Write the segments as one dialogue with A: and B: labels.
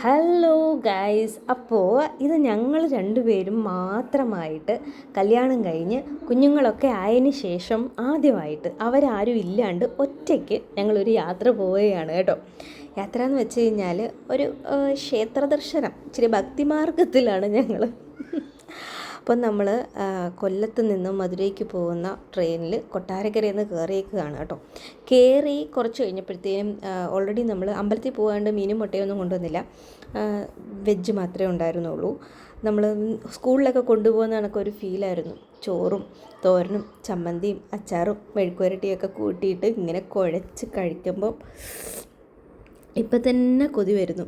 A: Hello guys അപ്പോൾ ഇത് ഞങ്ങൾ രണ്ടുപേരും മാത്രമായിട്ട് കല്യാണം കഴിഞ്ഞ് കുഞ്ഞുങ്ങളൊക്കെ ആയതിന് ശേഷം ആദ്യമായിട്ട് അവരാരും ഇല്ലാണ്ട് ഒറ്റയ്ക്ക് ഞങ്ങളൊരു യാത്ര പോവുകയാണ് കേട്ടോ. യാത്ര എന്ന് വെച്ച് കഴിഞ്ഞാൽ ഒരു ക്ഷേത്ര ദർശനം ഇച്ചിരി ഭക്തിമാർഗത്തിലാണ് ഞങ്ങൾ അപ്പം നമ്മൾ കൊല്ലത്ത് നിന്നും മധുരയ്ക്ക് പോകുന്ന ട്രെയിനിൽ കൊട്ടാരക്കരയിൽ നിന്ന് കയറിയേക്കുകയാണ് കേട്ടോ. കയറി കുറച്ച് കഴിഞ്ഞപ്പോഴത്തേനും ഓൾറെഡി നമ്മൾ അമ്പലത്തിൽ പോകാണ്ട് മീനും മുട്ടയൊന്നും കൊണ്ടുവന്നില്ല. വെജ് മാത്രമേ ഉണ്ടായിരുന്നുള്ളൂ. നമ്മൾ സ്കൂളിലൊക്കെ കൊണ്ടുപോകുന്ന കണക്കൊരു ഫീലായിരുന്നു ചോറും തോരനും ചമ്മന്തിയും അച്ചാറും മെഴുക്കുവരട്ടിയൊക്കെ കൂട്ടിയിട്ട് ഇങ്ങനെ കുഴച്ച് കഴിക്കുമ്പം ഇപ്പം തന്നെ കൊതി വരുന്നു.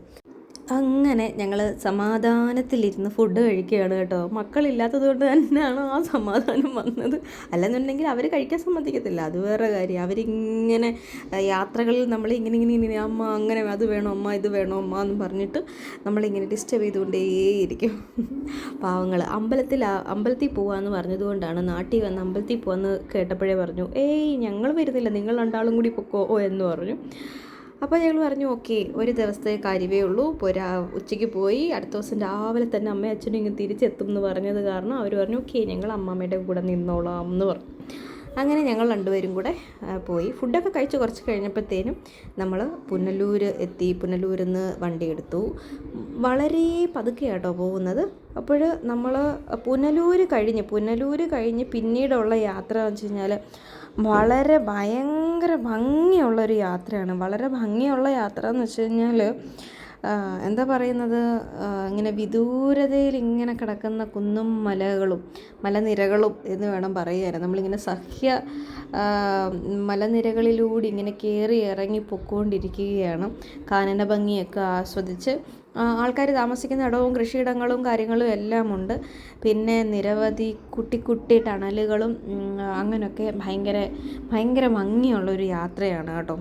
A: അങ്ങനെ ഞങ്ങൾ സമാധാനത്തിലിരുന്ന് ഫുഡ് കഴിക്കുകയാണ് കേട്ടോ. മക്കളില്ലാത്തത് കൊണ്ട് തന്നെയാണ് ആ സമാധാനം വന്നത്. അല്ലെന്നുണ്ടെങ്കിൽ അവർ കഴിക്കാൻ സമ്മതിക്കത്തില്ല. അത് വേറെ കാര്യം. അവരിങ്ങനെ യാത്രകളിൽ നമ്മൾ ഇങ്ങനെ ഇങ്ങനെ ഇങ്ങനെ അമ്മ അങ്ങനെ അത് വേണോ അമ്മ ഇത് വേണോ അമ്മ എന്ന് പറഞ്ഞിട്ട് നമ്മളിങ്ങനെ ഡിസ്റ്റർബ് ചെയ്തുകൊണ്ടേയിരിക്കും. പാവങ്ങൾ അമ്പലത്തിൽ അമ്പലത്തിൽ പോകാമെന്ന് പറഞ്ഞതുകൊണ്ടാണ് നാട്ടിൽ വന്ന് അമ്പലത്തിൽ പോകാമെന്ന് കേട്ടപ്പോഴേ പറഞ്ഞു ഏയ് ഞങ്ങൾ വരുന്നില്ല. നിങ്ങൾ രണ്ടാളും കൂടി പൊക്കോ? എന്ന് പറഞ്ഞു. അപ്പോൾ ഞങ്ങൾ പറഞ്ഞു ഓക്കെ ഒരു ദിവസത്തെ കാര്യമേ ഉള്ളൂ. പോരാ ഉച്ചയ്ക്ക് പോയി അടുത്ത ദിവസം രാവിലെ തന്നെ അമ്മയും അച്ഛനും ഇങ്ങനെ തിരിച്ചെത്തും എന്ന് പറഞ്ഞത് കാരണം അവർ പറഞ്ഞു ഓക്കെ ഞങ്ങൾ അമ്മമ്മയുടെ കൂടെ നിന്നോളാം എന്ന് പറഞ്ഞു. അങ്ങനെ ഞങ്ങൾ രണ്ടുപേരും കൂടെ പോയി. ഫുഡൊക്കെ കഴിച്ച് കുറച്ച് കഴിഞ്ഞപ്പോഴത്തേനും നമ്മൾ പുനലൂർ എത്തി. പുനലൂരിൽ നിന്ന് വണ്ടി എടുത്തു. വളരെ പതുക്കെയാട്ടോ പോകുന്നത്. അപ്പോൾ നമ്മൾ പുനലൂർ കഴിഞ്ഞ് പുനലൂർ കഴിഞ്ഞ് പിന്നീടുള്ള യാത്ര എന്ന് വെച്ച് കഴിഞ്ഞാൽ വളരെ ഭയങ്കര ഭംഗിയുള്ളൊരു യാത്രയാണ്. വളരെ ഭംഗിയുള്ള യാത്ര എന്ന് വെച്ച് കഴിഞ്ഞാൽ എന്താ പറയുന്നത്? ഇങ്ങനെ വിദൂരതയിൽ ഇങ്ങനെ കിടക്കുന്ന കുന്നും മലകളും മലനിരകളും എന്ന് വേണം പറയാൻ നമ്മളിങ്ങനെ സഹ്യ മലനിരകളിലൂടെ ഇങ്ങനെ കയറി ഇറങ്ങി പൊക്കോണ്ടിരിക്കുകയാണ്. കാനന ഭംഗിയൊക്കെ ആസ്വദിച്ച് ആൾക്കാർ താമസിക്കുന്ന ഇടവും കൃഷിയിടങ്ങളും കാര്യങ്ങളും എല്ലാം ഉണ്ട്. പിന്നെ നിരവധി കുട്ടി കുട്ടി ടണലുകളും അങ്ങനെയൊക്കെ ഭയങ്കര ഭയങ്കര ഭംഗിയുള്ളൊരു യാത്രയാണ് കേട്ടോ.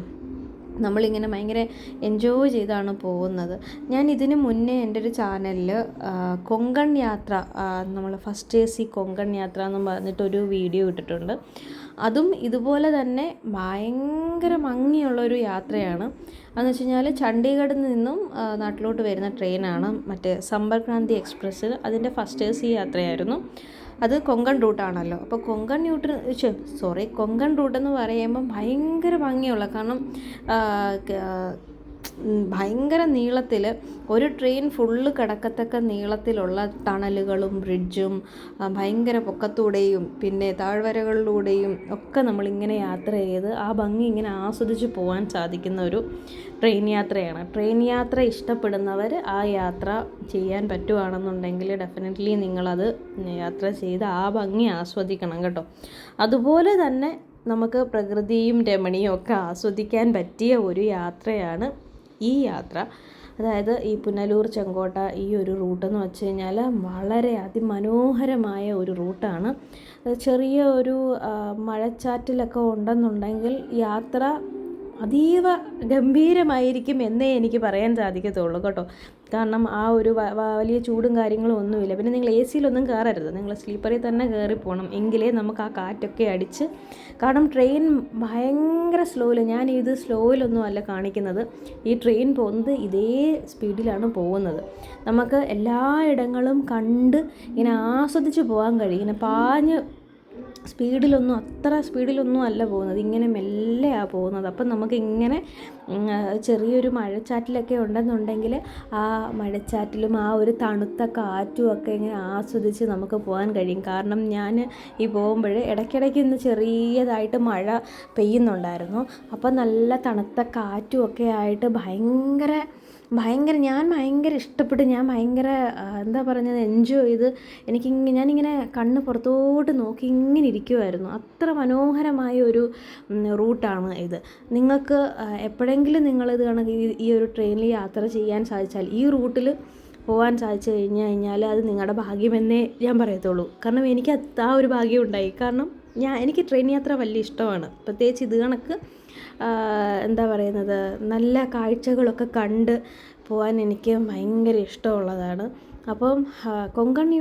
A: നമ്മളിങ്ങനെ ഭയങ്കര എൻജോയ് ചെയ്താണ് പോകുന്നത്. ഞാൻ ഇതിന് മുന്നേ എന്റെ ഒരു ചാനലിൽ കൊങ്കൺ യാത്ര നമ്മൾ ഫസ്റ്റ് എ സി കൊങ്കൺ യാത്ര എന്ന് പറഞ്ഞിട്ടൊരു വീഡിയോ ഇട്ടിട്ടുണ്ട്. അതും ഇതുപോലെ തന്നെ ഭയങ്കര ഭംഗിയുള്ളൊരു യാത്രയാണ്. അതെന്ന് വെച്ച് കഴിഞ്ഞാൽ ചണ്ഡീഗഡിൽ നിന്നും നാട്ടിലോട്ട് വരുന്ന ട്രെയിനാണ് മറ്റേ സമ്പർക്രാന്തി ക്രാന്തി എക്സ്പ്രസ് അതിന്റെ ഫസ്റ്റ് എ സി യാത്രയായിരുന്നു. അത് കൊങ്കൺ റൂട്ടാണല്ലോ അപ്പോൾ കൊങ്കൺ ന്യൂട്ട് സോറി കൊങ്കൺ റൂട്ട് എന്ന് പറയുമ്പം ഭയങ്കര ഭംഗിയുള്ള കാരണം ഭയങ്കര നീളത്തിൽ ഒരു ട്രെയിൻ ഫുള്ള് കിടക്കത്തക്ക നീളത്തിലുള്ള തണലുകളും ബ്രിഡ്ജും ഭയങ്കര പൊക്കത്തൂടെയും പിന്നെ താഴ്വരകളിലൂടെയും ഒക്കെ നമ്മളിങ്ങനെ യാത്ര ചെയ്ത് ആ ഭംഗി ഇങ്ങനെ ആസ്വദിച്ച് പോകാൻ സാധിക്കുന്ന ഒരു ട്രെയിൻ യാത്രയാണ്. ട്രെയിൻ യാത്ര ഇഷ്ടപ്പെടുന്നവർ ആ യാത്ര ചെയ്യാൻ പറ്റുവാണെന്നുണ്ടെങ്കിൽ ഡെഫിനറ്റ്ലി നിങ്ങളത് യാത്ര ചെയ്ത് ആ ഭംഗി ആസ്വദിക്കണം കേട്ടോ. അതുപോലെ തന്നെ നമുക്ക് പ്രകൃതിയും രമണിയും ഒക്കെ ആസ്വദിക്കാൻ പറ്റിയ ഒരു യാത്രയാണ് ഈ യാത്ര. അതായത് ഈ പുനലൂർ ചെങ്കോട്ട ഈ ഒരു റൂട്ട് എന്ന് വെച്ച് കഴിഞ്ഞാൽ വളരെ അതിമനോഹരമായ ഒരു റൂട്ടാണ്. ചെറിയ ഒരു മഴച്ചാറ്റിലൊക്കെ ഉണ്ടെന്നുണ്ടെങ്കിൽ യാത്ര അതീവ ഗംഭീരമായിരിക്കും എന്നേ എനിക്ക് പറയാൻ സാധിക്കത്തുള്ളൂ കേട്ടോ. കാരണം ആ ഒരു വലിയ ചൂടും കാര്യങ്ങളും ഒന്നുമില്ല. പിന്നെ നിങ്ങൾ എ സിയിലൊന്നും കയറരുത്. നിങ്ങൾ സ്ലീപ്പറിൽ തന്നെ കയറി പോകണം. എങ്കിലേ നമുക്ക് ആ കാറ്റൊക്കെ അടിച്ച് കാരണം ട്രെയിൻ ഭയങ്കര സ്ലോയിൽ ഞാൻ ഇത് സ്ലോയിലൊന്നും അല്ല കാണിക്കുന്നത്. ഈ ട്രെയിൻ പോകുന്നത് ഇതേ സ്പീഡിലാണ് പോകുന്നത്. നമുക്ക് എല്ലായിടങ്ങളും കണ്ട് ഇങ്ങനെ ആസ്വദിച്ച് പോകാൻ കഴിയും. ഇങ്ങനെ പാഞ്ഞ് സ്പീഡിലൊന്നും അത്ര സ്പീഡിലൊന്നും അല്ല പോകുന്നത്. ഇങ്ങനെ മെല്ലെയാണ് പോകുന്നത്. അപ്പം നമുക്ക് ഇങ്ങനെ ചെറിയൊരു മഴച്ചാറ്റിലൊക്കെ ഉണ്ടെന്നുണ്ടെങ്കിൽ ആ മഴച്ചാറ്റിലും ആ ഒരു തണുത്ത കാറ്റും ഒക്കെ ഇങ്ങനെ ആസ്വദിച്ച് നമുക്ക് പോകാൻ കഴിയും. കാരണം ഞാൻ ഈ പോകുമ്പോൾ ഇടയ്ക്കിടയ്ക്ക് ഇന്ന് ചെറിയതായിട്ട് മഴ പെയ്യുന്നുണ്ടായിരുന്നു. അപ്പം നല്ല തണുത്ത കാറ്റും ഒക്കെ ആയിട്ട് ഭയങ്കര ഭയങ്കര ഞാൻ ഭയങ്കര ഇഷ്ടപ്പെട്ട് ഞാൻ ഭയങ്കര എന്താ പറയുന്നത് എൻജോയ് ചെയ്ത് എനിക്ക് ഞാനിങ്ങനെ കണ്ണ് പുറത്തോട്ട് നോക്കി ഇങ്ങനെ ഇരിക്കുമായിരുന്നു അത്ര മനോഹരമായ ഒരു റൂട്ടാണ് ഇത്. നിങ്ങൾക്ക് എപ്പോഴെങ്കിലും നിങ്ങളിത് കണക്ക് ഈ ഒരു ട്രെയിനിൽ യാത്ര ചെയ്യാൻ സാധിച്ചാൽ ഈ റൂട്ടിൽ പോകാൻ സാധിച്ചു കഴിഞ്ഞു കഴിഞ്ഞാൽ അത് നിങ്ങളുടെ ഭാഗ്യമെന്നേ ഞാൻ പറയത്തുള്ളൂ. കാരണം എനിക്ക് ആ ഒരു ഭാഗ്യം ഉണ്ടായി. കാരണം ഞാൻ എനിക്ക് ട്രെയിൻ യാത്ര വലിയ ഇഷ്ടമാണ്. പ്രത്യേകിച്ച് ഇത് കണക്ക് എന്താ പറയുന്നത് നല്ല കാഴ്ചകളൊക്കെ കണ്ട് പോകാൻ എനിക്ക് ഭയങ്കര ഇഷ്ടമുള്ളതാണ്. അപ്പം കൊങ്കൺ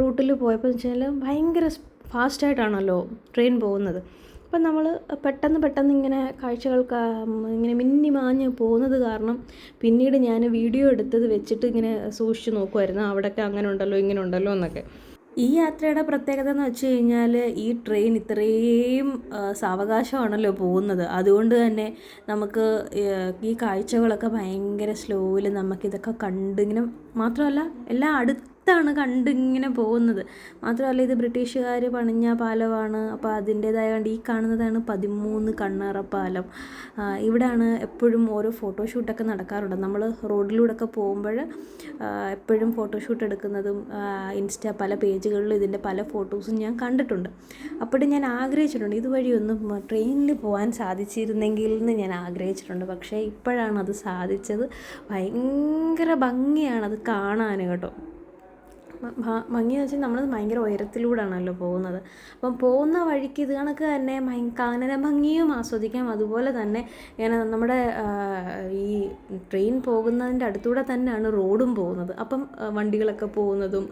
A: റൂട്ടിൽ പോയപ്പോൾ വെച്ചാൽ ഭയങ്കര ഫാസ്റ്റായിട്ടാണല്ലോ ട്രെയിൻ പോകുന്നത്. അപ്പം നമ്മൾ പെട്ടെന്ന് പെട്ടെന്ന് ഇങ്ങനെ കാഴ്ചകൾ ഇങ്ങനെ മിന്നി മാഞ്ഞ് പോകുന്നത് കാരണം പിന്നീട് ഞാൻ വീഡിയോ എടുത്തത് വെച്ചിട്ട് ഇങ്ങനെ സൂക്ഷിച്ച് നോക്കുമായിരുന്നു അവിടെയൊക്കെ അങ്ങനെ ഉണ്ടല്ലോ ഇങ്ങനെ ഉണ്ടല്ലോ എന്നൊക്കെ. ഈ യാത്രയുടെ പ്രത്യേകത എന്ന് വെച്ച് കഴിഞ്ഞാൽ ഈ ട്രെയിൻ ഇത്രയും സാവകാശമാണല്ലോ പോകുന്നത്. അതുകൊണ്ട് തന്നെ നമുക്ക് ഈ കാഴ്ചകളൊക്കെ ഭയങ്കര സ്ലോയിൽ നമുക്കിതൊക്കെ കണ്ടിങ്ങനെ മാത്രമല്ല എല്ലാം അടുത്താണ് കണ്ടിങ്ങനെ പോകുന്നത്. മാത്രമല്ല ഇത് ബ്രിട്ടീഷുകാർ പണിഞ്ഞ പാലമാണ്. അപ്പോൾ അതിന്റേതായ കണ്ട് ഈ കാണുന്നതാണ് പതിമൂന്ന് കണ്ണറ പാലം. ഇവിടെയാണ് എപ്പോഴും ഓരോ ഫോട്ടോഷൂട്ടൊക്കെ നടക്കാറുണ്ട് നമ്മൾ റോഡിലൂടെ ഒക്കെ പോകുമ്പോൾ എപ്പോഴും ഫോട്ടോഷൂട്ട് എടുക്കുന്നതും ഇൻസ്റ്റ പല പേജുകളിലും ഇതിന്റെ പല ഫോട്ടോസും ഞാൻ കണ്ടിട്ടുണ്ട്. അപ്പോഴും ഞാൻ ആഗ്രഹിച്ചിട്ടുണ്ട്. ഇതുവഴി ഒന്ന് ട്രെയിനിൽ പോകാൻ സാധിച്ചിരുന്നെങ്കിൽ എന്ന് ഞാൻ ആഗ്രഹിച്ചിട്ടുണ്ട്. പക്ഷേ ഇപ്പോഴാണ് അത് സാധിച്ചത്. ഭയങ്കര ഭംഗിയാണ് അത് കാണാൻ കേട്ടോ. ഭംഗി എന്ന് വെച്ചാൽ നമ്മൾ ഭയങ്കര ഉയരത്തിലൂടെയാണല്ലോ പോകുന്നത്. അപ്പം പോകുന്ന വഴിക്ക് ഇത് കണക്ക് തന്നെ കാനന ഭംഗിയും ആസ്വദിക്കാം. അതുപോലെ തന്നെ ഇങ്ങനെ നമ്മുടെ ഈ ട്രെയിൻ പോകുന്നതിന്റെ അടുത്തൂടെ തന്നെയാണ് റോഡും പോകുന്നത്. അപ്പം വണ്ടികളൊക്കെ പോകുന്നതും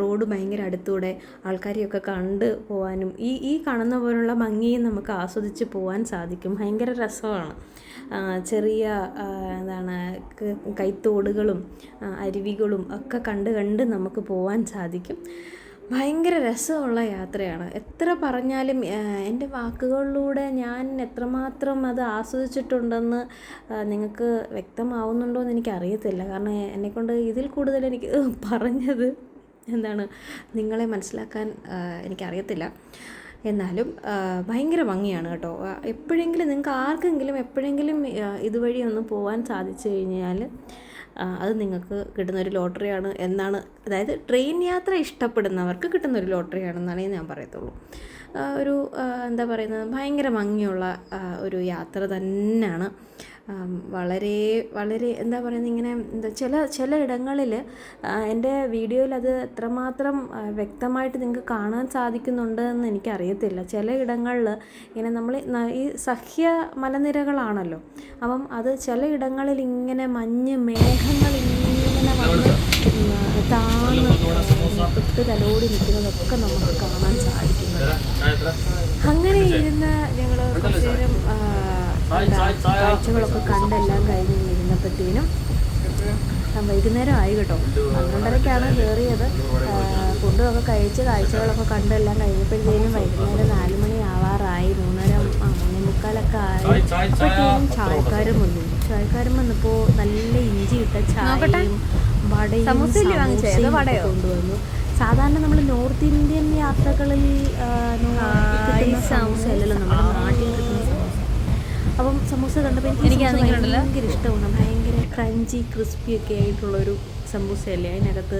A: റോഡ് ഭയങ്കര അടുത്തൂടെ ആൾക്കാരെയൊക്കെ കണ്ട് പോകാനും ഈ ഈ കാണുന്ന പോലുള്ള ഭംഗിയും നമുക്ക് ആസ്വദിച്ച് പോകാൻ സാധിക്കും. ഭയങ്കര രസമാണ്. ചെറിയ എന്താണ് കൈത്തോടുകളും അരുവികളും ഒക്കെ കണ്ട് കണ്ട് നമുക്ക് പോകാൻ സാധിക്കും. ഭയങ്കര രസമുള്ള യാത്രയാണ്. എത്ര പറഞ്ഞാലും എന്റെ വാക്കുകളിലൂടെ ഞാൻ എത്രമാത്രം അത് ആസ്വദിച്ചിട്ടുണ്ടെന്ന് നിങ്ങൾക്ക് വ്യക്തമാവുന്നുണ്ടോ എന്ന് എനിക്കറിയത്തില്ല. കാരണം എന്നെക്കൊണ്ട് ഇതിൽ കൂടുതൽ എനിക്ക് പറഞ്ഞത് എന്താണ് നിങ്ങളെ മനസ്സിലാക്കാൻ എനിക്കറിയത്തില്ല. എന്നാലും ഭയങ്കര ഭംഗിയാണ് കേട്ടോ. എപ്പോഴെങ്കിലും നിങ്ങൾക്ക് ആർക്കെങ്കിലും എപ്പോഴെങ്കിലും ഇതുവഴി ഒന്ന് പോകാൻ സാധിച്ചു കഴിഞ്ഞാൽ അത് നിങ്ങൾക്ക് കിട്ടുന്നൊരു ലോട്ടറിയാണ് എന്നാണ് അതായത് ട്രെയിൻ യാത്ര ഇഷ്ടപ്പെടുന്നവർക്ക് കിട്ടുന്നൊരു ലോട്ടറിയാണെന്നാണ് ഞാൻ പറയത്തുള്ളൂ. ഒരു എന്താ പറയുന്നത് ഭയങ്കര ഭംഗിയുള്ള ഒരു യാത്ര തന്നെയാണ്. വളരെ വളരെ എന്താ പറയുന്നത് ഇങ്ങനെ എന്താ ചില ചില ഇടങ്ങളിൽ എന്റെ വീഡിയോയിൽ അത് എത്രമാത്രം വ്യക്തമായിട്ട് നിങ്ങൾക്ക് കാണാൻ സാധിക്കുന്നുണ്ട് എന്ന് എനിക്കറിയത്തില്ല. ചില ഇടങ്ങളിൽ ഇങ്ങനെ നമ്മൾ ഈ സഹ്യ മലനിരകളാണല്ലോ. അപ്പം അത് ചില ഇടങ്ങളിൽ ഇങ്ങനെ മഞ്ഞ് മേഘങ്ങൾ ഇങ്ങനെ വന്ന് താന്ന് തലോടി നിൽക്കുന്നതൊക്കെ നമുക്ക് കാണാൻ സാധിക്കുന്നുണ്ട്. അങ്ങനെ ഇരുന്ന് ഞങ്ങൾ കുറച്ചു നേരം കാഴ്ചകളൊക്കെ കണ്ടെല്ലാം കഴിഞ്ഞ് ഇരുന്നപ്പോഴത്തേനും വൈകുന്നേരം ആയി കേട്ടോ. പന്ത്രണ്ടരയ്ക്കാണ് കയറിയത്. ഫുഡൊക്കെ ഫുഡും ഒക്കെ കഴിച്ച് കാഴ്ചകളൊക്കെ കണ്ടെല്ലാം കഴിഞ്ഞപ്പോഴത്തേനും വൈകുന്നേരം നാല് മണി ആവാറായി. മൂന്നര മൂന്നേ മുക്കാലൊക്കെ ആയി. അപ്പോഴത്തേനും ചായക്കാരും വന്നു. ചായക്കാരും വന്നപ്പോൾ നല്ല ഇഞ്ചി ഇട്ട ചായയും വടയും
B: സമൂസയല്ലേ വാങ്ങിച്ചേ? അതോ വടയോ?
A: കൊണ്ടുവന്നു. സാധാരണ നമ്മൾ നോർത്ത് ഇന്ത്യൻ യാത്രകളിൽ കിട്ടുന്ന സമൂസ. അല്ലല്ലോ നമ്മുടെ നാട്ടിൽ അപ്പം സമൂസ കണ്ടപ്പോൾ എനിക്ക്? ഭയങ്കര ഇഷ്ടമാണ്. ഭയങ്കര ക്രഞ്ചി ക്രിസ്പി ഒക്കെ ആയിട്ടുള്ളൊരു സമൂസയല്ലേ? അതിനകത്ത്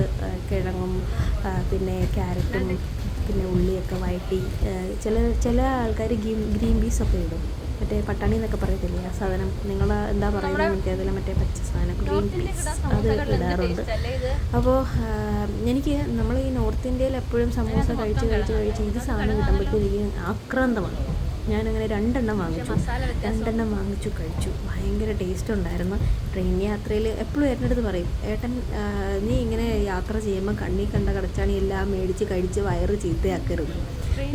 A: കിഴങ്ങും പിന്നെ ക്യാരറ്റും പിന്നെ ഉള്ളിയൊക്കെ വഴറ്റി ചില ചില ആൾക്കാർ ഗ്രീൻ ഗ്രീൻ പീസ് ഒക്കെ ഇടും. മറ്റേ പട്ടാണി എന്നൊക്കെ പറയത്തില്ലേ? ആ സാധനം. നിങ്ങൾ എന്താ പറയുന്നത് എനിക്കതിൽ മറ്റേ പച്ച സാധനം ഗ്രീൻ പീസ്. അത് ഇടാറുണ്ട്. അപ്പോൾ എനിക്ക് നമ്മൾ ഈ നോർത്ത് ഇന്ത്യയിൽ എപ്പോഴും സമൂസ കഴിച്ച് കഴിച്ച് കഴിച്ച് ഇത് സാധനം കിട്ടുമ്പോഴത്തേക്ക് ആക്രാന്തമാണ്. ഞാനങ്ങനെ രണ്ടെണ്ണം വാങ്ങിച്ചു. രണ്ടെണ്ണം വാങ്ങിച്ചു കഴിച്ചു. ഭയങ്കര ടേസ്റ്റ് ഉണ്ടായിരുന്നു. ട്രെയിൻ യാത്രയിൽ എപ്പോഴും ഏട്ടന്റെ അടുത്ത് പറയും ഏട്ടൻ നീ ഇങ്ങനെ യാത്ര ചെയ്യുമ്പോൾ കണ്ണി കണ്ട കടച്ചാണി എല്ലാം മേടിച്ച് കഴിച്ച് വയറ് ചീത്തയാക്കരുത്.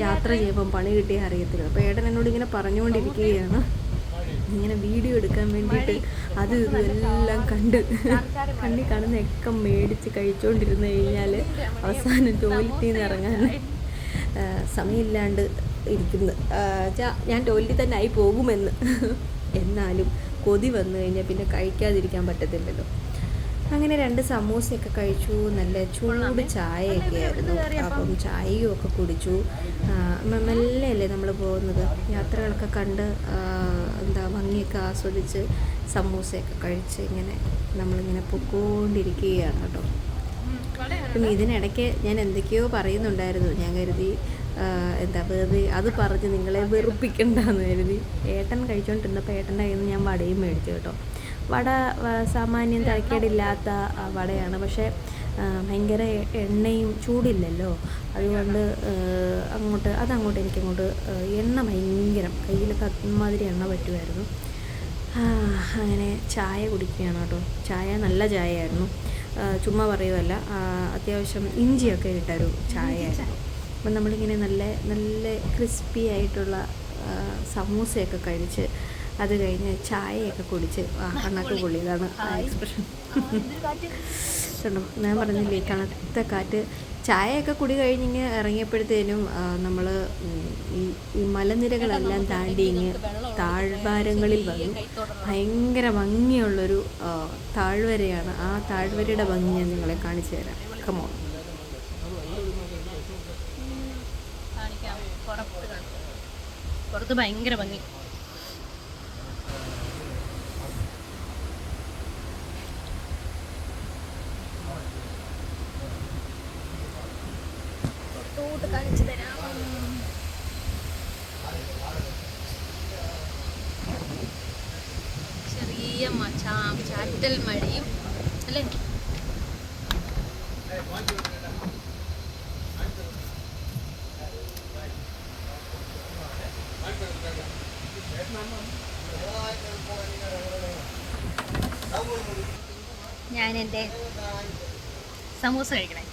A: യാത്ര ചെയ്യുമ്പം പണി കിട്ടിയാൽ അറിയത്തില്ല. അപ്പോൾ ഏട്ടൻ എന്നോട് ഇങ്ങനെ പറഞ്ഞുകൊണ്ടിരിക്കുകയാണ്. ഇങ്ങനെ വീഡിയോ എടുക്കാൻ വേണ്ടിയിട്ട് അത് ഇതെല്ലാം കണ്ട് കണ്ണി കാണുന്നതൊക്കെ മേടിച്ച് കഴിച്ചുകൊണ്ടിരുന്ന് കഴിഞ്ഞാൽ അവസാനം ജോലി ഇറങ്ങാൻ സമയമില്ലാണ്ട് ഇരിക്കുന്നു. ഞാൻ ടോയ്ലറ്റിൽ തന്നെ ആയി പോകുമെന്ന്. എന്നാലും കൊതി വന്നു കഴിഞ്ഞാൽ പിന്നെ കഴിക്കാതിരിക്കാൻ പറ്റത്തില്ലല്ലോ. അങ്ങനെ രണ്ട് സമൂസയൊക്കെ കഴിച്ചു. നല്ല ചൂട് ചായയൊക്കെ ആയിരുന്നു. അപ്പം? ചായയും ഒക്കെ കുടിച്ചു. മെല്ലെ അല്ലേ നമ്മൾ പോകുന്നത്? യാത്രകളൊക്കെ കണ്ട് എന്താ ഭംഗിയൊക്കെ ആസ്വദിച്ച് സമൂസയൊക്കെ കഴിച്ച് ഇങ്ങനെ നമ്മളിങ്ങനെ പൊക്കോണ്ടിരിക്കുകയാണ് കേട്ടോ. അപ്പം ഇതിനിടയ്ക്ക് ഞാൻ എന്തൊക്കെയോ പറയുന്നുണ്ടായിരുന്നു. ഞാൻ കരുതി എന്താ വെറുതെ അത് പറഞ്ഞ് നിങ്ങളെ വെറുപ്പിക്കണ്ടെന്ന് കരുതി. ഏട്ടൻ കഴിച്ചുകൊണ്ടിരുന്നപ്പോൾ ഏട്ടന്റെ കയ്യിൽ നിന്ന് ഞാൻ വടയും മേടിച്ചു കേട്ടോ. വട സാമാന്യം തിരക്കേടില്ലാത്ത വടയാണ്. പക്ഷേ ഭയങ്കര എണ്ണയും ചൂടില്ലല്ലോ. അതുകൊണ്ട് അങ്ങോട്ട് അതങ്ങോട്ട് എനിക്കങ്ങോട്ട് എണ്ണ ഭയങ്കരം. കയ്യിലൊക്കെ അമ്മാതിരി എണ്ണ പറ്റുമായിരുന്നു. അങ്ങനെ ചായ കുടിക്കുകയാണ് കേട്ടോ. ചായ നല്ല ചായയായിരുന്നു. ചുമ്മാ പറയുമല്ല അത്യാവശ്യം ഇഞ്ചിയൊക്കെ ഇട്ടൊരു ചായയായിരുന്നു. അപ്പം നമ്മളിങ്ങനെ നല്ല നല്ല ക്രിസ്പി ആയിട്ടുള്ള സമൂസയൊക്കെ കഴിച്ച് അത് കഴിഞ്ഞ് ചായയൊക്കെ കുടിച്ച് ആ കണ്ണൊക്കെ പൊള്ളി ഇതാണ് ആ എക്സ്പ്രഷൻ ഞാൻ പറഞ്ഞില്ലേ കണത്ത കാറ്റ്. ചായയൊക്കെ കുടി കഴിഞ്ഞിങ്ങ് ഇറങ്ങിയപ്പോഴത്തേനും നമ്മൾ ഈ ഈ മലനിരകളെല്ലാം താണ്ടി ഇങ്ങ് താഴ്വാരങ്ങളിൽ വന്നു ഭയങ്കര ഭംഗിയുള്ളൊരു താഴ്വരയാണ്. ആ താഴ്വരയുടെ ഭംഗി ഞാൻ നിങ്ങളെ കാണിച്ചു തരാം. കമോ
B: കാണിക്കാം പുറത്ത് കാണിക്കാം പുറത്ത് ഭയങ്കര ഭംഗി പുറത്തോട്ട് കാണിച്ചു തരാം ചെറിയ മച്ചാ ചാറ്റൽ മഴയും അല്ലേ ഞാൻ എന്റെ സമൂസ കഴിക്കണേ.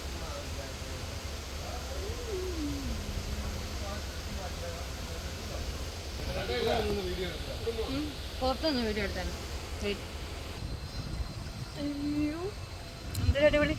B: പുറത്തൊന്ന് വീഡിയോ വെയിറ്റ്. അയ്യോ എന്തൊരു അടിപൊളി.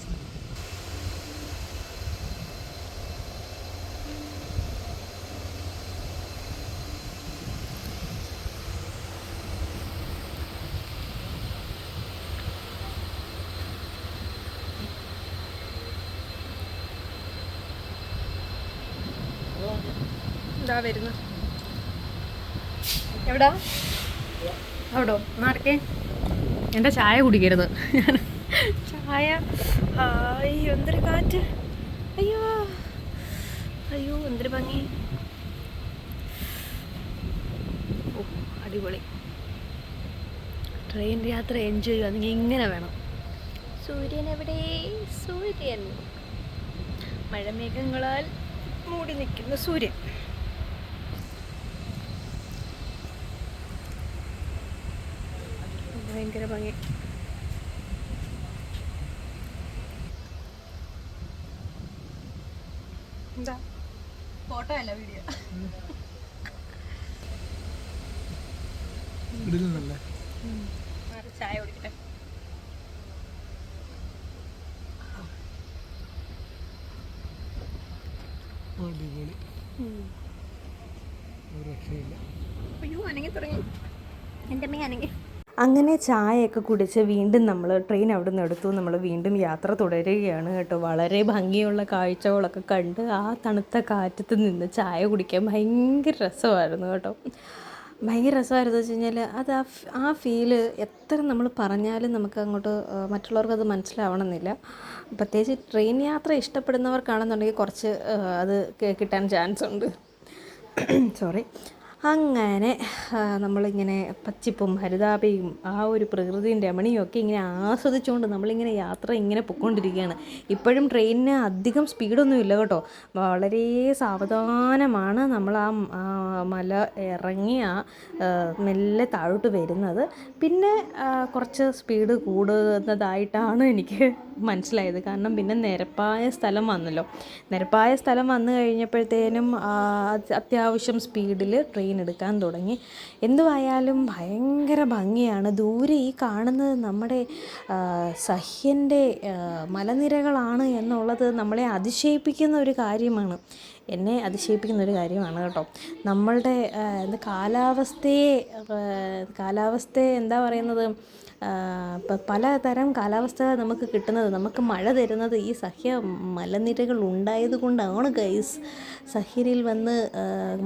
A: എന്താ വരുന്നു?
B: എവിടാ? അവിടോ? മാർക്കേ എന്റെ ചായ കുടിക്കരുത്? ഞാൻ
A: ചായ? അയ്യോ എന്തൊരു കാറ്റ്? അയ്യോ അയ്യോ എന്തൊരു ഭംഗി. ഓ അടിപൊളി. ട്രെയിൻ യാത്ര എൻജോയ് ചെയ്യുകയാണെങ്കിൽ ഇങ്ങനെ വേണം. സൂര്യൻ എവിടെ? സൂര്യൻ. മഴമേഘങ്ങളാൽ മൂടി നിൽക്കുന്ന സൂര്യൻ. ഭയങ്കര ഭംഗി. എന്താ?
B: ഫോട്ടോ അല്ല വീഡിയോ. ചായ കുടിക്കട്ടെ.
C: അടിപൊളി. ഒരു രക്ഷയില്ല.
B: അയ്യോ അനങ്ങി തുടങ്ങി. എന്റെ അമ്മ അനങ്ങി.
A: അങ്ങനെ ചായയൊക്കെ കുടിച്ച് വീണ്ടും നമ്മൾ ട്രെയിൻ അവിടെ നിന്ന് എടുത്തു. നമ്മൾ വീണ്ടും യാത്ര തുടരുകയാണ് കേട്ടോ. വളരെ ഭംഗിയുള്ള കാഴ്ചകളൊക്കെ കണ്ട് ആ തണുത്ത കാറ്റത്ത് നിന്ന് ചായ കുടിക്കാൻ ഭയങ്കര രസമായിരുന്നു കേട്ടോ. ഭയങ്കര രസമായിരുന്നു വെച്ച് കഴിഞ്ഞാൽ അത് ആ ആ ഫീൽ എത്ര നമ്മൾ പറഞ്ഞാലും നമുക്ക് അങ്ങോട്ട് മറ്റുള്ളവർക്ക് അത് മനസ്സിലാവണമെന്നില്ല. പ്രത്യേകിച്ച് ട്രെയിൻ യാത്ര ഇഷ്ടപ്പെടുന്നവർക്കാണെന്നുണ്ടെങ്കിൽ കുറച്ച് അത് കിട്ടാൻ ചാൻസ് ഉണ്ട്. സോറി അങ്ങനെ നമ്മളിങ്ങനെ പച്ചിപ്പും ഹരിതാപയും ആ ഒരു പ്രകൃതിയും രമണിയും ഒക്കെ ഇങ്ങനെ ആസ്വദിച്ചുകൊണ്ട് നമ്മളിങ്ങനെ യാത്ര ഇങ്ങനെ പൊയ്ക്കൊണ്ടിരിക്കുകയാണ്. ഇപ്പോഴും ട്രെയിനിന് അധികം സ്പീഡൊന്നും ഇല്ല കേട്ടോ. വളരെ സാവധാനമാണ് നമ്മൾ ആ മല ഇറങ്ങി ആ, മെല്ലെ താഴോട്ട് വരുന്നത്. പിന്നെ കുറച്ച് സ്പീഡ് കൂടുന്നതായിട്ടാണ് എനിക്ക് മനസ്സിലായത്. കാരണം പിന്നെ നിരപ്പായ സ്ഥലം വന്നല്ലോ. നിരപ്പായ സ്ഥലം വന്നു കഴിഞ്ഞപ്പോഴത്തേനും അത്യാവശ്യം സ്പീഡിൽ ട്രെയിൻ എടുക്കാൻ തുടങ്ങി. എന്തുവായാലും ഭയങ്കര ഭംഗിയാണ്. ദൂരെ ഈ കാണുന്നത് നമ്മുടെ സഹ്യന്റെ മലനിരകളാണ് എന്നുള്ളത് നമ്മളെ അതിശയിപ്പിക്കുന്ന ഒരു കാര്യമാണ്. എന്നെ അതിശയിപ്പിക്കുന്ന ഒരു കാര്യമാണ് കേട്ടോ. നമ്മളുടെ എന്താ കാലാവസ്ഥയെ കാലാവസ്ഥയെ എന്താ പറയുന്നത്? പലതരം കാലാവസ്ഥ നമുക്ക് കിട്ടുന്നത്. നമുക്ക് മഴ തരുന്നത്. ഈ സഹ്യ മലനിരകൾ ഉണ്ടായത് കൊണ്ടാണ് ഗൈസ്. സഹ്യരിൽ വന്ന്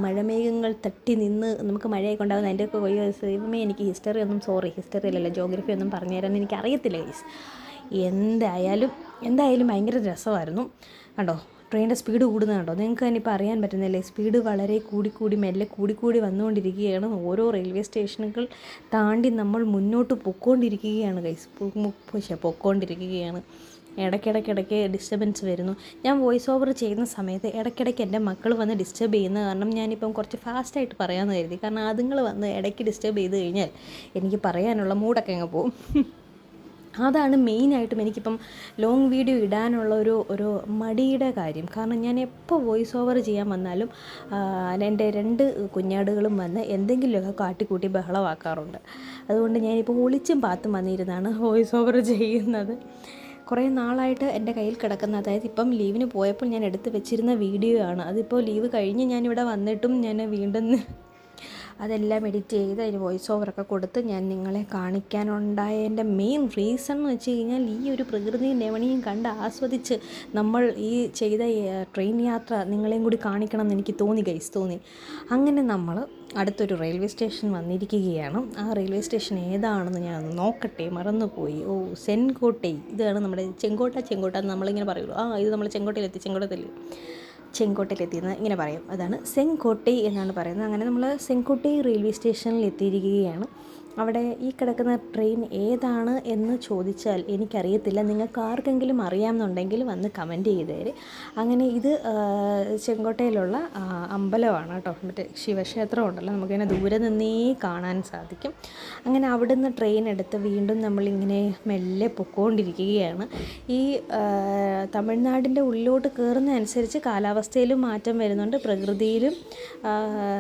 A: മഴമേഘങ്ങൾ തട്ടി നിന്ന് നമുക്ക് മഴയൊക്കെ ഉണ്ടാകുന്നത് അതിന്റെയൊക്കെ കൊയ്യോ. ദൈവമേ എനിക്ക് ഹിസ്റ്ററി ഒന്നും സോറി ഹിസ്റ്ററി അല്ലല്ലോ ജോഗ്രഫി ഒന്നും പറഞ്ഞു തരാൻ എനിക്ക് അറിയത്തില്ല ഗൈസ്. എന്തായാലും എന്തായാലും ഭയങ്കര രസമായിരുന്നു. കണ്ടോ? ട്രെയിനിന്റെ സ്പീഡ് കൂടുന്നത് കണ്ടോ? നിങ്ങൾക്ക് തന്നെ ഇപ്പോൾ അറിയാൻ പറ്റുന്നില്ലേ? സ്പീഡ് വളരെ കൂടിക്കൂടി മെല്ലെ കൂടിക്കൂടി വന്നുകൊണ്ടിരിക്കുകയാണ്. ഓരോ റെയിൽവേ സ്റ്റേഷനുകൾ താണ്ടി നമ്മൾ മുന്നോട്ട് പൊക്കോണ്ടിരിക്കുകയാണ് ഗൈസ് പക്ഷേ പൊക്കോണ്ടിരിക്കുകയാണ്. ഇടയ്ക്കിടയ്ക്കിടയ്ക്ക് ഡിസ്റ്റർബൻസ് വരുന്നു. ഞാൻ വോയിസ് ഓവർ ചെയ്യുന്ന സമയത്ത് ഇടയ്ക്കിടയ്ക്ക് എന്റെ മക്കൾ വന്ന് ഡിസ്റ്റർബ് ചെയ്യുന്ന കാരണം ഞാനിപ്പം കുറച്ച് ഫാസ്റ്റായിട്ട് പറയാമെന്ന് കരുതി. കാരണം അതുങ്ങൾ വന്ന് ഇടയ്ക്ക് ഡിസ്റ്റർബ് ചെയ്ത് കഴിഞ്ഞാൽ എനിക്ക് പറയാനുള്ള മൂടൊക്കെ അങ്ങ് പോകും. അതാണ് മെയിനായിട്ടും എനിക്കിപ്പം ലോങ് വീഡിയോ ഇടാനുള്ള ഒരു ഒരു മടിയുടെ കാര്യം. കാരണം ഞാൻ എപ്പോൾ വോയിസ് ഓവർ ചെയ്യാൻ വന്നാലും എന്റെ രണ്ട് കുഞ്ഞാടുകളും വന്ന് എന്തെങ്കിലുമൊക്കെ കാട്ടിക്കൂട്ടി ബഹളമാക്കാറുണ്ട്. അതുകൊണ്ട് ഞാനിപ്പോൾ ഒളിച്ചും പാത്തും വന്നിരുന്നാണ് വോയിസ് ഓവർ ചെയ്യുന്നത്. കുറേ നാളായിട്ട് എന്റെ കയ്യിൽ കിടക്കുന്ന അതായത് ഇപ്പം ലീവിന് പോയപ്പോൾ ഞാൻ എടുത്ത് വെച്ചിരുന്ന വീഡിയോ ആണ്. അതിപ്പോൾ ലീവ് കഴിഞ്ഞ് ഞാനിവിടെ വന്നിട്ടും ഞാൻ വീണ്ടും അതെല്ലാം എഡിറ്റ് ചെയ്ത് അതിന് വോയിസ് ഓവറൊക്കെ കൊടുത്ത് ഞാൻ നിങ്ങളെ കാണിക്കാനുണ്ടായതിന്റെ മെയിൻ റീസൺ എന്ന് വെച്ച് കഴിഞ്ഞാൽ ഈ ഒരു പ്രകൃതിയും രമണിയും കണ്ട് ആസ്വദിച്ച് നമ്മൾ ഈ ചെയ്ത ട്രെയിൻ യാത്ര നിങ്ങളെയും കൂടി കാണിക്കണം എന്ന് എനിക്ക് തോന്നി ഗൈസ് തോന്നി. അങ്ങനെ നമ്മൾ അടുത്തൊരു റെയിൽവേ സ്റ്റേഷൻ വന്നിരിക്കുകയാണ്. ആ റെയിൽവേ സ്റ്റേഷൻ ഏതാണെന്ന് ഞാൻ നോക്കട്ടെ. മറന്നുപോയി. ഓ സെൻകോട്ടൈ. ഇതാണ് നമ്മുടെ ചെങ്കോട്ട ചെങ്കോട്ട എന്ന് നമ്മളിങ്ങനെ പറയുള്ളൂ. ആ ഇത് നമ്മൾ ചെങ്കോട്ടയിലെത്തി ചെങ്കോട്ടത്തിലെത്തി ചെങ്കോട്ടയിലെത്തിയെന്ന് ഇങ്ങനെ പറയും. അതാണ് സെങ്കോട്ടൈ എന്നാണ് പറയുന്നത്. അങ്ങനെ നമ്മൾ സെങ്കോട്ടൈ റെയിൽവേ സ്റ്റേഷനിൽ എത്തിയിരിക്കുകയാണ് അവിടെ ഈ കിടക്കുന്ന ട്രെയിൻ ഏതാണ് എന്ന് ചോദിച്ചാൽ എനിക്കറിയത്തില്ല. നിങ്ങൾക്ക് ആർക്കെങ്കിലും അറിയാമെന്നുണ്ടെങ്കിൽ വന്ന് കമന്റ് ചെയ്തേര്. അങ്ങനെ ഇത് ചെങ്കോട്ടയിലുള്ള അമ്പലമാണ് കേട്ടോ. മറ്റേ ശിവക്ഷേത്രം ഉണ്ടല്ലോ. നമുക്കിങ്ങനെ ദൂരെ നിന്നേ കാണാൻ സാധിക്കും. അങ്ങനെ അവിടുന്ന് ട്രെയിൻ എടുത്ത് വീണ്ടും നമ്മളിങ്ങനെ മെല്ലെ പൊക്കോണ്ടിരിക്കുകയാണ്. ഈ തമിഴ്നാടിന്റെ ഉള്ളിലോട്ട് കയറുന്നതനുസരിച്ച് കാലാവസ്ഥയിലും മാറ്റം വരുന്നുണ്ട്. പ്രകൃതിയിലും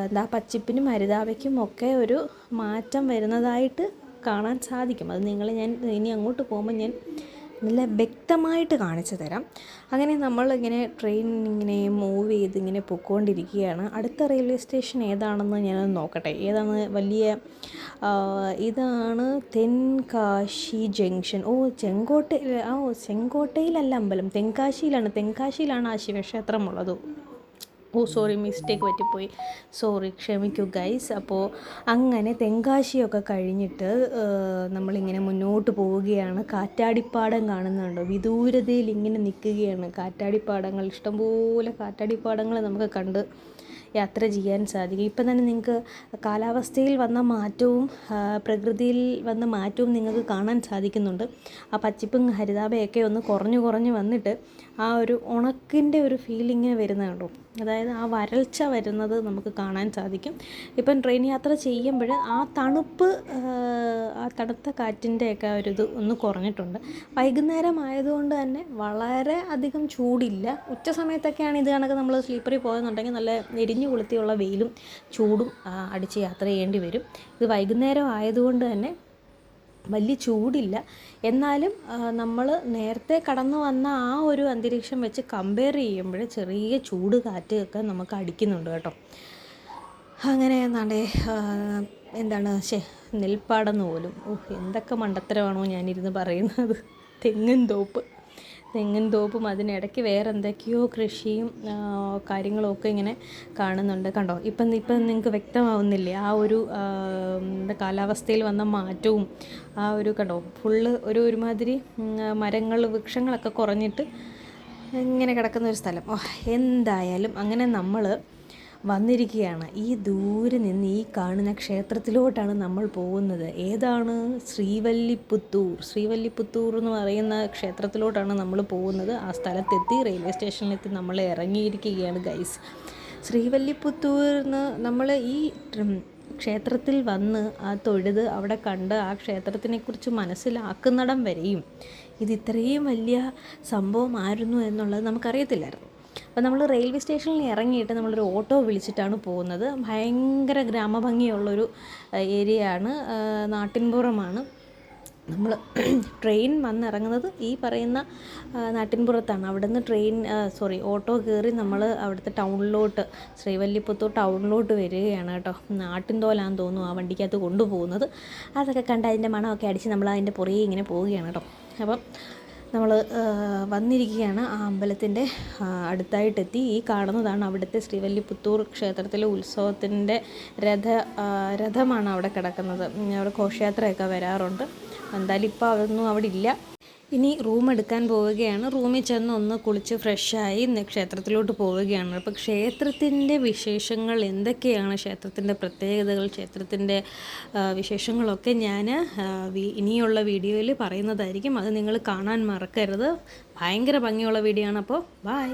A: എന്താ പച്ചിപ്പിനും ഹരിതാവയ്ക്കും ഒക്കെ ഒരു മാറ്റം വരുന്നതായിട്ട് കാണാൻ സാധിക്കും. അത് നിങ്ങൾ ഞാൻ ഇനി അങ്ങോട്ട് പോകുമ്പോൾ ഞാൻ നല്ല വ്യക്തമായിട്ട് കാണിച്ചു തരാം. അങ്ങനെ നമ്മളിങ്ങനെ ട്രെയിൻ ഇങ്ങനെ മൂവ് ചെയ്ത് ഇങ്ങനെ പൊയ്ക്കൊണ്ടിരിക്കുകയാണ് അടുത്ത റെയിൽവേ സ്റ്റേഷൻ ഏതാണെന്ന് ഞാനൊന്ന് നോക്കട്ടെ. ഏതാണ് വലിയ ഇതാണ് തെൻകാശി ജംഗ്ഷൻ ഓ ചെങ്കോട്ട ഓ ചെങ്കോട്ടയിലല്ല അമ്പലം. തെങ്കാശിയിലാണ് തെങ്കാശിയിലാണ് ആ ശിവക്ഷേത്രം ഉള്ളത് ഓ സോറി മിസ്റ്റേക്ക് പറ്റിപ്പോയി. സോറി ക്ഷമിക്കൂ ഗൈസ് അപ്പോൾ അങ്ങനെ തെങ്കാശിയൊക്കെ കഴിഞ്ഞിട്ട് നമ്മളിങ്ങനെ മുന്നോട്ട് പോവുകയാണ്. കാറ്റാടിപ്പാടം കാണുന്നുണ്ടോ? വിദൂരതയിൽ ഇങ്ങനെ നിൽക്കുകയാണ്. കാറ്റാടിപ്പാടങ്ങൾ ഇഷ്ടംപോലെ കാറ്റാടിപ്പാടങ്ങൾ നമുക്ക് കണ്ട് യാത്ര ചെയ്യാൻ സാധിക്കും. ഇപ്പം തന്നെ നിങ്ങൾക്ക് കാലാവസ്ഥയിൽ വന്ന മാറ്റവും പ്രകൃതിയിൽ വന്ന മാറ്റവും നിങ്ങൾക്ക് കാണാൻ സാധിക്കുന്നുണ്ട്. ആ പച്ചപ്പും ഹരിതാപയൊക്കെ ഒന്ന് കുറഞ്ഞു കുറഞ്ഞു വന്നിട്ട് ആ ഒരു ഉണക്കിന്റെ ഒരു ഫീലിങ് വരുന്നുണ്ടോ അതായത് ആ വരൾച്ച വരുന്നത് നമുക്ക് കാണാൻ സാധിക്കും. ഇപ്പം ട്രെയിൻ യാത്ര ചെയ്യുമ്പോൾ ആ തണുപ്പ് ആ, തണുത്ത കാറ്റിന്റെയൊക്കെ ഒരു ഇത് ഒന്ന് കുറഞ്ഞിട്ടുണ്ട്. വൈകുന്നേരം ആയതുകൊണ്ട് തന്നെ വളരെ അധികം ചൂടില്ല. ഉച്ച സമയത്തൊക്കെയാണ് ഇത് കണക്ക് നമ്മൾ സ്ലീപ്പറിൽ പോകുന്നുണ്ടെങ്കിൽ നല്ല എരിഞ്ഞു കൊളുത്തിയുള്ള വെയിലും ചൂടും അടിച്ച് യാത്ര ചെയ്യേണ്ടി വരും. ഇത് വൈകുന്നേരം ആയതുകൊണ്ട് തന്നെ വലിയ ചൂടില്ല. എന്നാലും നമ്മൾ നേരത്തെ കടന്നു വന്ന ആ ഒരു അന്തരീക്ഷം വെച്ച് കമ്പയർ ചെയ്യുമ്പോൾ ചെറിയ ചൂട് കാറ്റൊക്കെ നമുക്ക് അടിക്കുന്നുണ്ട് കേട്ടോ. അങ്ങനെ എന്നാണ്ടേ എന്താണ് ശേ നെൽപ്പാടെന്ന് പോലും ഓഹ് എന്തൊക്കെ മണ്ടത്തരമാണോ ഞാനിരുന്ന് പറയുന്നത്. തെങ്ങും തോപ്പ്. തെങ്ങും തോപ്പും അതിനിടയ്ക്ക് വേറെ എന്തൊക്കെയോ കൃഷിയും കാര്യങ്ങളും ഒക്കെ ഇങ്ങനെ കാണുന്നുണ്ട്. കണ്ടോ? ഇപ്പം ഇപ്പം നിങ്ങൾക്ക് വ്യക്തമാവുന്നില്ലേ? ആ ഒരു കാലാവസ്ഥയിൽ വന്ന മാറ്റവും ആ ഒരു കണ്ടോ? ഫുള്ള് ഒരു ഒരുമാതിരി മരങ്ങൾ വൃക്ഷങ്ങളൊക്കെ കുറഞ്ഞിട്ട് ഇങ്ങനെ കിടക്കുന്ന ഒരു സ്ഥലം. എന്തായാലും അങ്ങനെ നമ്മൾ വന്നിരിക്കുകയാണ്. ഈ ദൂരെ നിന്ന് ഈ കാണുന്ന ക്ഷേത്രത്തിലോട്ടാണ് നമ്മൾ പോകുന്നത്. ഏതാണ്? ശ്രീവല്ലിപുത്തൂർ. ശ്രീവല്ലിപുത്തൂർ എന്ന് പറയുന്ന ക്ഷേത്രത്തിലോട്ടാണ് നമ്മൾ പോകുന്നത്. ആ സ്ഥലത്തെത്തി റെയിൽവേ സ്റ്റേഷനിലെത്തി നമ്മൾ ഇറങ്ങിയിരിക്കുകയാണ് ഗൈസ് ശ്രീവല്ലിപുത്തൂർന്ന് നമ്മൾ ഈ ക്ഷേത്രത്തിൽ വന്ന് ആ തൊഴുത് അവിടെ കണ്ട് ആ ക്ഷേത്രത്തിനെക്കുറിച്ച് മനസ്സിലാക്കുന്നിടം വരെയും ഇത് ഇത്രയും വലിയ സംഭവമായിരുന്നു എന്നുള്ളത് നമുക്കറിയത്തില്ലായിരുന്നു. അപ്പോൾ നമ്മൾ റെയിൽവേ സ്റ്റേഷനിൽ ഇറങ്ങിയിട്ട് നമ്മളൊരു ഓട്ടോ വിളിച്ചിട്ടാണ് പോകുന്നത്. ഭയങ്കര ഗ്രാമഭംഗിയുള്ളൊരു ഏരിയ ആണ് നാട്ടിൻപുറമാണ്. നമ്മൾ ട്രെയിൻ വന്നിറങ്ങുന്നത് ഈ പറയുന്ന നാട്ടിൻപുറത്താണ്. അവിടുന്ന് ട്രെയിൻ സോറി ഓട്ടോ കയറി നമ്മൾ അവിടുത്തെ ടൗണിലോട്ട് ശ്രീവല്ലിപ്പുത്തൂർ ടൗണിലോട്ട് വരികയാണ് കേട്ടോ. നാട്ടിൻതോലാന്ന് തോന്നുന്നു ആ വണ്ടിക്കകത്ത് കൊണ്ടുപോകുന്നത്. അതൊക്കെ കണ്ട് അതിന്റെ മണമൊക്കെ അടിച്ച് നമ്മൾ അതിന്റെ പുറകെ ഇങ്ങനെ പോവുകയാണ് കേട്ടോ. അപ്പം നമ്മൾ വന്നിരിക്കുകയാണ് ആ അമ്പലത്തിന്റെ അടുത്തായിട്ടെത്തി. ഈ കാണുന്നതാണ് അവിടുത്തെ ശ്രീവല്ലിപുത്തൂർ ക്ഷേത്രത്തിലെ ഉത്സവത്തിന്റെ രഥ രഥമാണ് അവിടെ കിടക്കുന്നത്. അവിടെ ഘോഷയാത്രയൊക്കെ വരാറുണ്ട്. എന്തായാലും ഇപ്പോൾ അതൊന്നും അവിടെ ഇല്ല. ഇനി റൂം എടുക്കാൻ പോവുകയാണ്. റൂമിൽ ചെന്ന് ഒന്ന് കുളിച്ച് ഫ്രഷായി ക്ഷേത്രത്തിലോട്ട് പോവുകയാണ്. അപ്പോൾ ക്ഷേത്രത്തിന്റെ വിശേഷങ്ങൾ എന്തൊക്കെയാണ്? ക്ഷേത്രത്തിന്റെ പ്രത്യേകതകൾ ക്ഷേത്രത്തിന്റെ വിശേഷങ്ങളൊക്കെ ഞാൻ ഇനിയുള്ള വീഡിയോയിൽ പറയുന്നതായിരിക്കും. അത് നിങ്ങൾ കാണാൻ മറക്കരുത്. ഭയങ്കര ഭംഗിയുള്ള വീഡിയോ ആണ്. അപ്പോൾ ബായ്